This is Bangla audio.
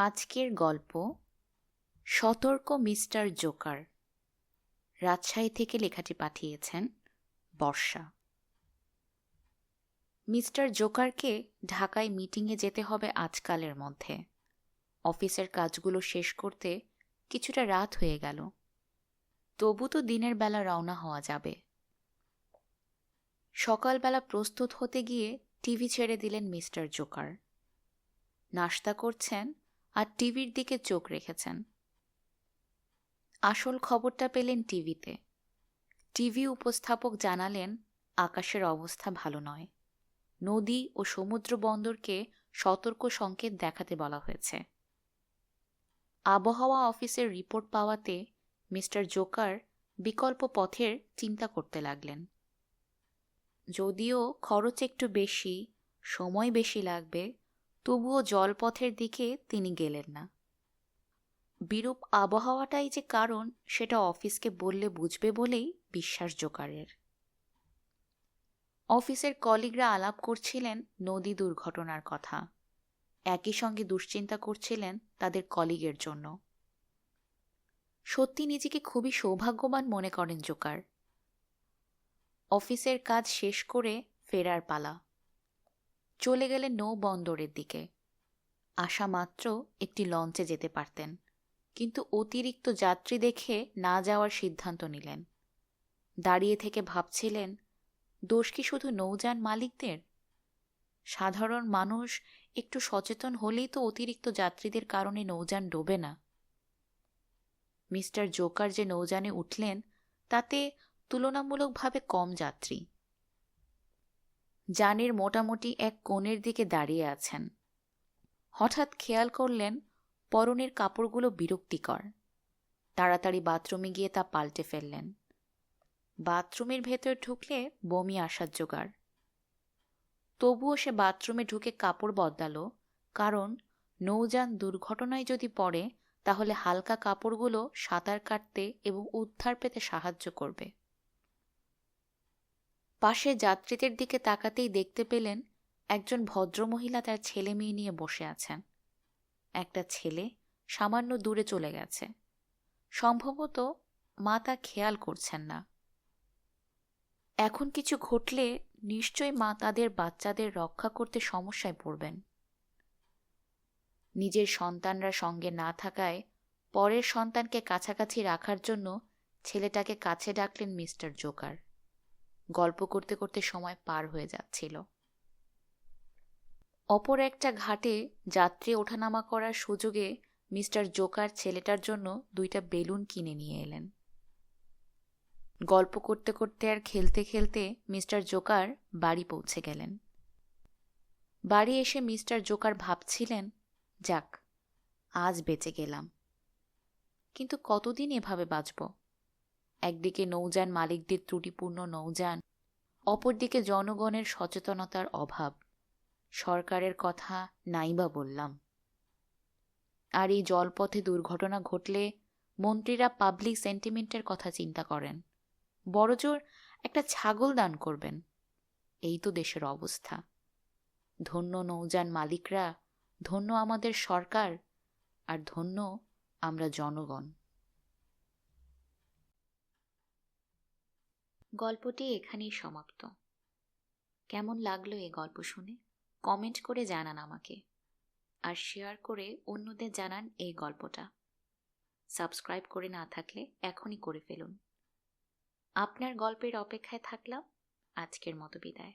আজকের গল্প, সতর্ক মিস্টার জোকার। রাজশাহী থেকে লেখাটি পাঠিয়েছেন বর্ষা। মিস্টার জোকারকে ঢাকায় মিটিংয়ে যেতে হবে আজকালের মধ্যে। অফিসের কাজগুলো শেষ করতে কিছুটা রাত হয়ে গেল। তবু তো দিনের বেলা রওনা হওয়া যাবে। সকালবেলা প্রস্তুত হতে গিয়ে টিভি ছেড়ে দিলেন মিস্টার জোকার। নাস্তা করছেন আর টিভির দিকে চোখ রেখেছেন। আসল খবরটা পেলেন টিভিতে। টিভি উপস্থাপক জানালেন, আকাশের অবস্থা ভালো নয়। নদী ও সমুদ্র বন্দরকে সতর্ক সংকেত দেখাতে বলা হয়েছে। আবহাওয়া অফিসের রিপোর্ট পাওয়াতে মিস্টার জোকার বিকল্প পথের চিন্তা করতে লাগলেন। যদিও খরচ একটু বেশি, সময় বেশি লাগবে তবুও জলপথের দিকে তিনি গেলেন না। বিরূপ আবহাওয়াটাই যে কারণ, সেটা অফিসকে বললে বুঝবে বলেই বিশ্বাস জোকারের। অফিসের কলিগরা আলাপ করছিলেন নদী দুর্ঘটনার কথা। একই সঙ্গে দুশ্চিন্তা করছিলেন তাদের কলিগের জন্য। সত্যি নিজেকে খুবই সৌভাগ্যবান মনে করেন জোকার। অফিসের কাজ শেষ করে ফেরার পালা। চলে গেলেন নৌ বন্দরের দিকে। আসা মাত্র একটি লঞ্চে যেতে পারতেন, কিন্তু অতিরিক্ত যাত্রী দেখে না যাওয়ার সিদ্ধান্ত নিলেন। দাঁড়িয়ে থেকে ভাবছিলেন, দোষ কি শুধু নৌযান মালিকদের? সাধারণ মানুষ একটু সচেতন হলেই তো অতিরিক্ত যাত্রীদের কারণে নৌযান ডোবে না। মিস্টার জোকার যে নৌযানে উঠলেন, তাতে তুলনামূলকভাবে কম যাত্রী। যানের মোটামুটি এক কোণের দিকে দাঁড়িয়ে আছেন। হঠাৎ খেয়াল করলেন পরনের কাপড়গুলো বিরক্তিকর। তাড়াতাড়ি বাথরুমে গিয়ে তা পাল্টে ফেললেন। বাথরুমের ভেতর ঢুকলে বমি আসার জোগাড়। তবুও সে বাথরুমে ঢুকে কাপড় বদলালো, কারণ নৌযান দুর্ঘটনায় যদি পড়ে, তাহলে হালকা কাপড়গুলো সাঁতার কাটতে এবং উদ্ধার পেতে সাহায্য করবে। পাশে যাত্রীদের দিকে তাকাতেই দেখতে পেলেন একজন ভদ্রমহিলা তার ছেলে মেয়ে নিয়ে বসে আছেন। একটা ছেলে সামান্য দূরে চলে গেছে। সম্ভবত মা তা খেয়াল করছেন না। এখন কিছু ঘটলে নিশ্চয় মা তাদের বাচ্চাদের রক্ষা করতে সমস্যায় পড়বেন। নিজের সন্তানরা সঙ্গে না থাকায় পরের সন্তানকে কাছাকাছি রাখার জন্য ছেলেটাকে কাছে ডাকলেন মিস্টার জোকার। গল্প করতে করতে সময় পার হয়ে যাচ্ছিল। অপর একটা ঘাটে যাত্রী ওঠানামা করার সুযোগে মিস্টার জোকার ছেলেটার জন্য দুইটা বেলুন কিনে নিয়ে এলেন। গল্প করতে করতে আর খেলতে খেলতে মিস্টার জোকার বাড়ি পৌঁছে গেলেন। বাড়ি এসে মিস্টার জোকার ভাবছিলেন, যাক, আজ বেঁচে গেলাম। কিন্তু কতদিন এভাবে বাঁচব? একদিকে নৌযান মালিকদের ত্রুটিপূর্ণ নৌযান, অপরদিকে জনগণের সচেতনতার অভাব। সরকারের কথা নাইবা বললাম। আর এই জলপথে দুর্ঘটনা ঘটলে মন্ত্রীরা পাবলিক সেন্টিমেন্টের কথা চিন্তা করেন। বড়জোর একটা ছাগল দান করবেন। এই তো দেশের অবস্থা। ধন্য নৌযান মালিকরা, ধন্য আমাদের সরকার, আর ধন্য আমরা জনগণ। গল্পটি এখানেই সমাপ্ত। কেমন লাগল এই গল্প শুনে? কমেন্ট করে জানান আমাকে। আর শেয়ার করে অন্যদের জানান এই গল্পটা। সাবস্ক্রাইব করে না থাকলে এখনই করে ফেলুন। আপনার গল্পের অপেক্ষায় থাকলাম। আজকের মতো বিদায়।